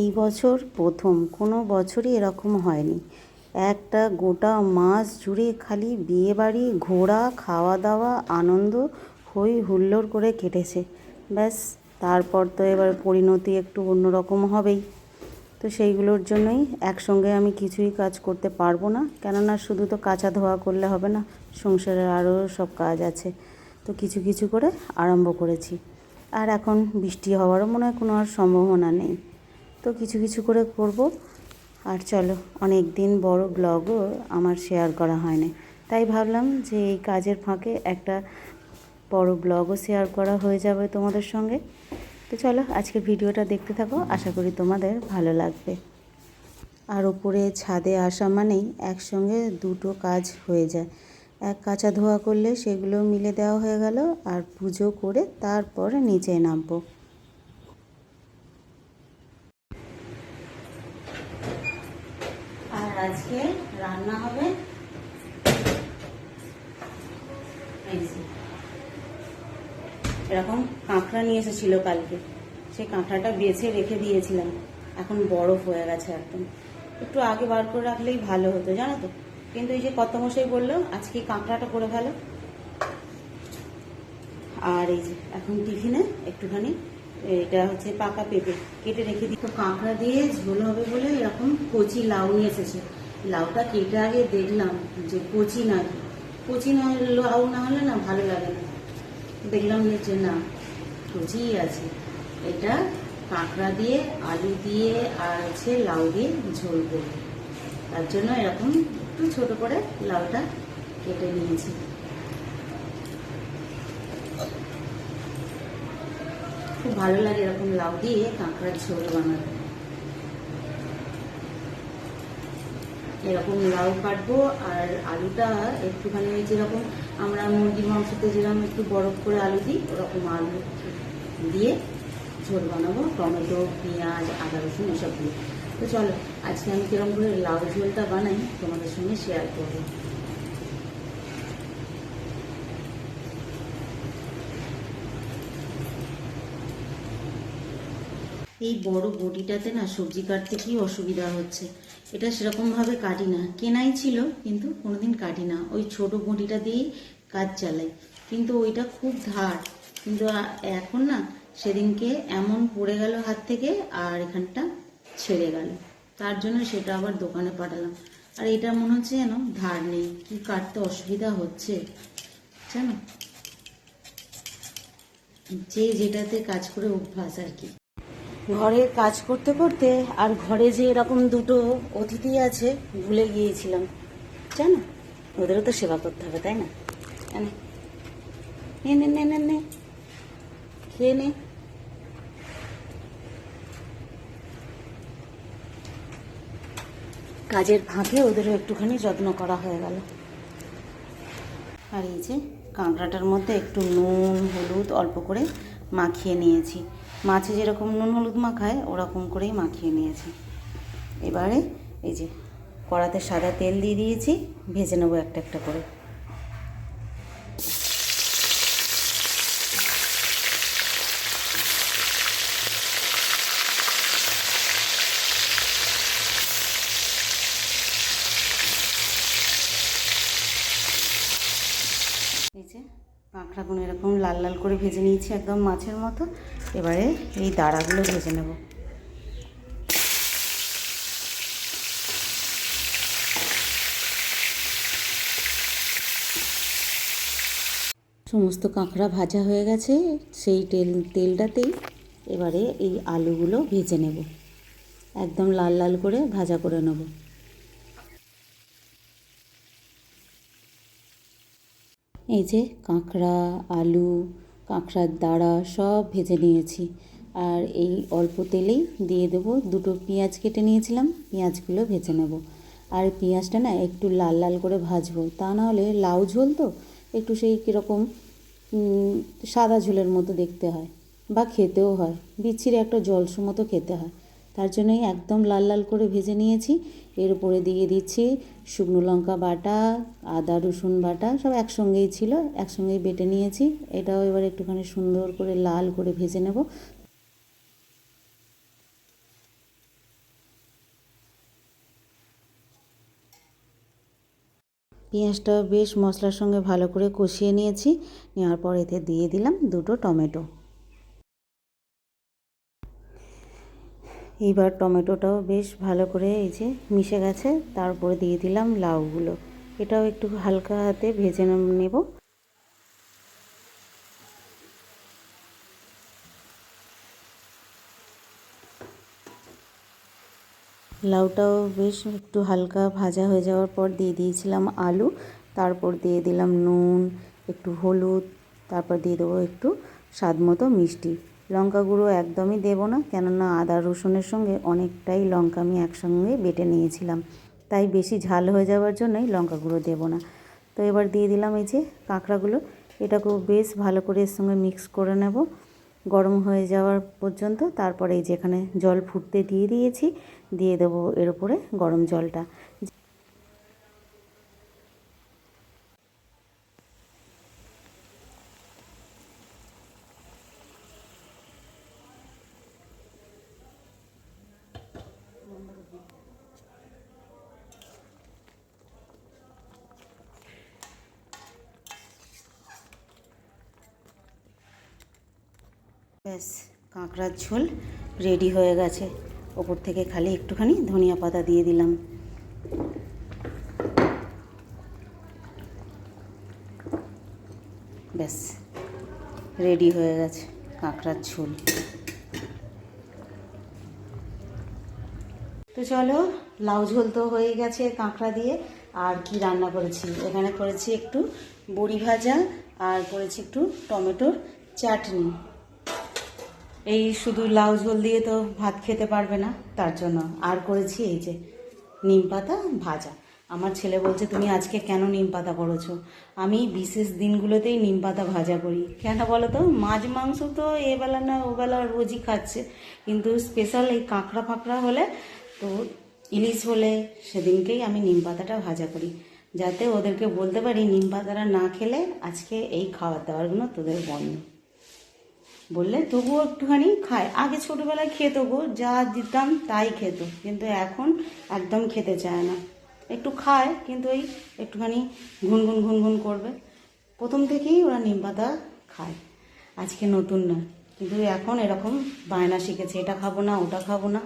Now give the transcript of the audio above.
এই বছর প্রথম, কোনো বছরই এরকম হয়নি। একটা গোটা মাস জুড়ে খালি বিয়েবাড়ি ঘোরা খাওয়া দাওয়া আনন্দ, হই হুল্লোড় করে কেটেছে। ব্যাস, তারপর তো এবার পরিণতি একটু অন্যরকম হবেই। তো সেইগুলোর জন্যই একসঙ্গে আমি কিছুই কাজ করতে পারব না। কেননা শুধু তো কাচা ধোয়া করলে হবে না, সংসারের আরও সব কাজ আছে। তো কিছু কিছু করে আরম্ভ করেছি। আর এখন বৃষ্টি হওয়ারও মনে হয় কোনো আর সম্ভাবনা নেই। তো কিছু কিছু করে করব। আর চলো অনেক দিন বড় ব্লগও আমার শেয়ার করা হয়নি। তাই ভাবলাম যে এই কাজের ফাঁকে একটা বড় ব্লগও শেয়ার করা হয়ে যাবে তোমাদের সঙ্গে। তো চলো, আজকের ভিডিওটা দেখতে থাকো, আশা করি তোমাদের ভালো লাগবে। আর ওপরে ছাদে আসা মানেই একসঙ্গে দুটো কাজ হয়ে যায়। এক কাঁচা ধোয়া করলে সেগুলো মিলে দেওয়া হয়ে গেল, আর পুজো করে তারপরে নিচে নামবো আর আজকে রান্না হবে এরকম কাঁকড়া নিয়ে এসেছিল কালকে। সেই কাঁকড়াটা বেছে রেখে দিয়েছিলাম। এখন বরফ হয়ে গেছে একদম। একটু আগে বার করে রাখলেই ভালো হতো, জানো তো? কিন্তু এই যে কত মশাই বলল, আজকে কাঁকড়াটা করে ফেলো। আর এই যে, এখন টিফিনে একটুখানি এটা হচ্ছে পাকা পেঁপে। কেটে রেখে দিই। তো কাঁকড়া দিয়ে ঝোল হবে বলে এরকম কচি লাউ নিয়ে এসেছে। লাউটা কেটে আগে দেখলাম যে কচি না কচি না লাউ না হলে না ভালো লাগে না। দেখলাম যে না কচিই আছে। এটা কাঁকড়া দিয়ে, আলু দিয়ে আর হচ্ছে লাউ দিয়ে ঝোল করব। তার জন্য এরকম একটু ছোট করে লাউটা কেটে নিয়েছি। খুব ভালো লাগে এরকম লাউ দিয়ে কাঁকড়ার ঝোল বানাতে। এরকম লাউ কাটবো আর আলুটা একটুখানি ওই যেরকম আমরা মুরগির মাংসতে যেরকম একটু বরফ করে আলু দিই, ওরকম আলু দিয়ে ঝোল বানাবো, টমেটো, পেঁয়াজ, আদা রসুন এসব দিয়ে। তো চলো, আজকে আমি কীরকম করে লাউ ঝোলটা বানাই তোমাদের সঙ্গে শেয়ার করব। এই বড় বটিটাতে না সবজি কাটতে কি অসুবিধা হচ্ছে? এটা সেরকমভাবে কাটি না। কেনাই ছিল, কিন্তু কোনোদিন কাটি না। ওই ছোট বটিটা দিয়েই কাজ চালাই। কিন্তু ওইটা খুব ধার। কিন্তু এখন না সেদিনকে এমন পড়ে গেল হাত থেকে আর এখানটা ছেড়ে গেল। তার জন্য সেটা আবার দোকানে পাঠালাম। আর এটা মনে হচ্ছে যেন ধার নেই। কি কাটতে অসুবিধা হচ্ছে? জানো? যে যেটাতে কাজ করে অভ্যাস আর কি। ঘরের কাজ করতে করতে আর ঘরে যে এরকম দুটো অতিথি আছে, ভুলে গিয়েছিলাম। জানো? ওদেরও তো সেবা করতে হবে, তাই না। নে। খেয়ে কাজের ফাঁকে ওদেরও একটুখানি যত্ন করা হয়ে গেল। আর এই যে কাঁকড়াটার মধ্যে একটু নুন, হলুদ অল্প করে মাখিয়ে নিয়েছি। মাছে যেরকম নুন হলুদ মাখায়, ওরকম করেই মাখিয়ে নিয়েছি। এবারে এই যে কড়াতে সাদা তেল দিয়ে দিয়েছি, ভেজে নেব একটা একটা করে। কাঁকড়াগুলো এরকম লাল লাল করে ভেজে নিয়েছি একদম মাছের মতো। এবারে এই দাঁড়াগুলো ভেজে নেব। সমস্ত কাঁকড়া ভাজা হয়ে গেছে, সেই তেল, তেলটাতেই এবারে এই আলুগুলো ভেজে নেব। একদম লাল লাল করে ভাজা করে নেব। এই যে কাঁকড়া, আলু, কাঁকড়ার দাঁড়া সব ভেজে নিয়েছি। আর এই অল্প তেলেই দিয়ে দেবো দুটো পেঁয়াজ কেটে নিয়েছিলাম, পেঁয়াজগুলো ভেজে নেব। আর পেঁয়াজটা না একটু লাল লাল করে ভাজবো, তা না হলে লাউ ঝোল তো, একটু সেই কীরকম সাদা ঝোলের মতো দেখতে হয় বা খেতেও হয়, বিচ্ছিরি একটা জলসু মতো খেতে হয়। তার জন্যই একদম লাল লাল করে ভেজে নিয়েছি। এর উপরে দিয়ে দিচ্ছি শুকনো লঙ্কা বাটা, আদা, রসুন বাটা, সব একসঙ্গেই ছিল, একসঙ্গেই বেটে নিয়েছি। এটাও এবার একটুখানি সুন্দর করে লাল করে ভেজে নেব। পেঁয়াজটা বেশ মশলার সঙ্গে ভালো করে কষিয়ে নিয়েছি। নেওয়ার পর এতে দিয়ে দিলাম দুটো টমেটো। এইবার টমেটোটাও বেশ ভালো করে এই যে মিশে গেছে, তারপরে দিয়ে দিলাম লাউগুলো। এটাও একটু হালকা হাতে ভেজে নেব। লাউটাও বেশ একটু হালকা ভাজা হয়ে যাওয়ার পর দিয়ে দিয়েছিলাম আলু, তারপর দিয়ে দিলাম নুন, একটু হলুদ, তারপর দিয়ে দেবো একটু স্বাদ মতো মিষ্টি। লঙ্কা গুঁড়ো একদমই দেবো না, কেননা আদা রসুনের সঙ্গে অনেকটাই লঙ্কা আমি একসঙ্গে বেটে নিয়েছিলাম। তাই বেশি ঝাল হয়ে যাওয়ার জন্যই লঙ্কা গুঁড়ো দেবো না। তো এবার দিয়ে দিলাম এই যে কাঁকড়াগুলো। এটাকেও বেশ ভালো করে এর সঙ্গে মিক্স করে নেব। গরম হয়ে যাওয়ার পর্যন্ত তারপরে এই যেখানে জল ফুটতে দিয়ে দিয়েছি, দিয়ে দেবো এর উপরে গরম জলটা। ব্যাস, কাঁকড়ার ঝোল রেডি হয়ে গেছে। ওপর থেকে খালি একটুখানি ধনিয়া পাতা দিয়ে দিলাম। ব্যাস রেডি হয়ে গেছে কাঁকড়ার ঝোল। তো চলো, লাউ ঝোল তো হয়ে গেছে কাঁকড়া দিয়ে। আর কি রান্না করেছি? এখানে করেছি একটু বড়ি ভাজা আর করেছি একটু টমেটোর চাটনি। এই শুধু লাউ ঝোল দিয়ে তো ভাত খেতে পারবে না, তার জন্য আর করেছি এই যে নিম পাতা ভাজা। আমার ছেলে বলছে, তুমি আজকে কেন নিম পাতা করেছ? আমি বিশেষ দিনগুলোতেই নিম পাতা ভাজা করি। কেন বলো তো? মাছ মাংস তো এবেলা না ওবেলা রোজই খাচ্ছে। কিন্তু স্পেশাল এই কাঁকড়া ফাঁকড়া হলে তো ইলিশ হলে সেদিনকেই আমি নিম পাতাটা ভাজা করি। যাতে ওদেরকে বলতে পারি, নিম পাতাটা না খেলে আজকে এই খাবার দাবারগুলো তোদের বন্ধ বললে, তবুও একটুখানি খায়। আগে ছোটোবেলায় খেত গো, যা দিতাম তাই খেত, কিন্তু এখন একদম খেতে চায় না। একটু খায়, কিন্তু ওই একটুখানি ঘুনঘুন ঘুনঘুন করবে। প্রথম থেকেই ওরা নিম পাতা খায়। আজকে নতুন না, কিন্তু এখন এরকম বায়না শিখেছে, এটা খাব না, ওটা খাব না।